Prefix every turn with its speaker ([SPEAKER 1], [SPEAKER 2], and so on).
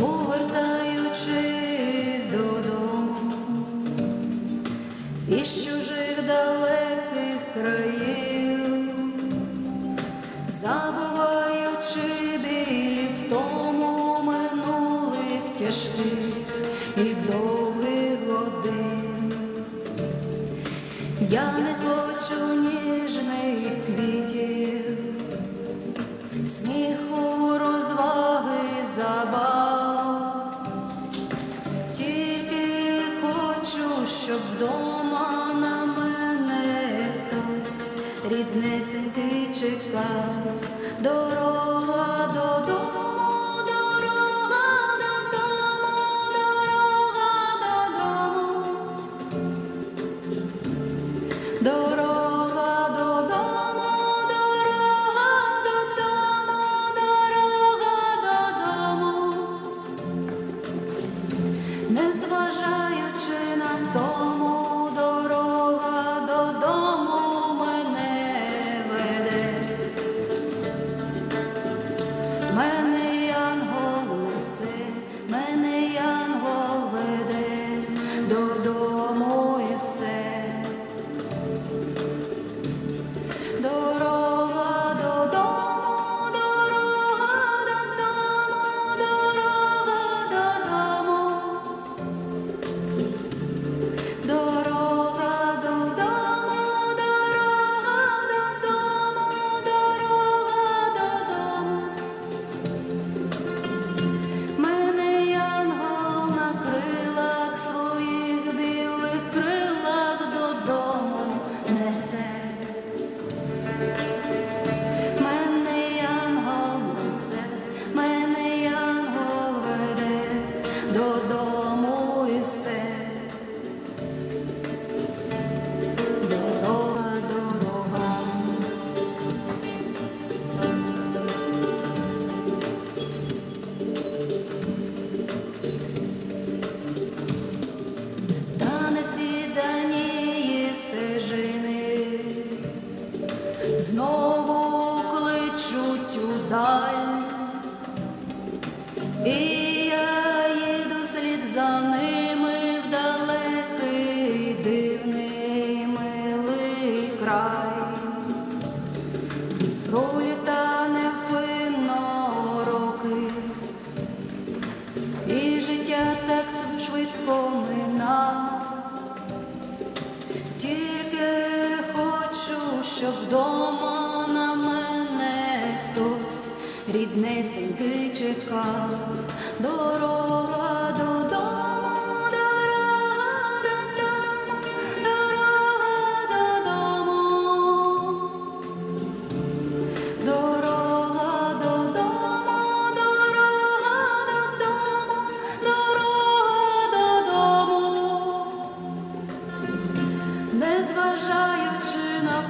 [SPEAKER 1] повертаючись додому, із чужих далеких країв, забуваючи білі втому минулих тяжких і довгих годин. Я не хочу ніжних квітів, сміху, розваги, забав, щоб вдома на мене хтось ріднесенький чекав, дорога додому, незважаючи на втому, несе. Мене янгол несе, мене янгол веде кличуть удаль, і я їду слід за ними в далекий дивний милий край. Проліта невпинно роки, і життя так швидко мина. Тільки хочу, щоб вдома ріднесеньки чекав, дорога додому, дорога додому, дорога додому, дорога додому, дорога додому, дорога додому, не зважаючи на.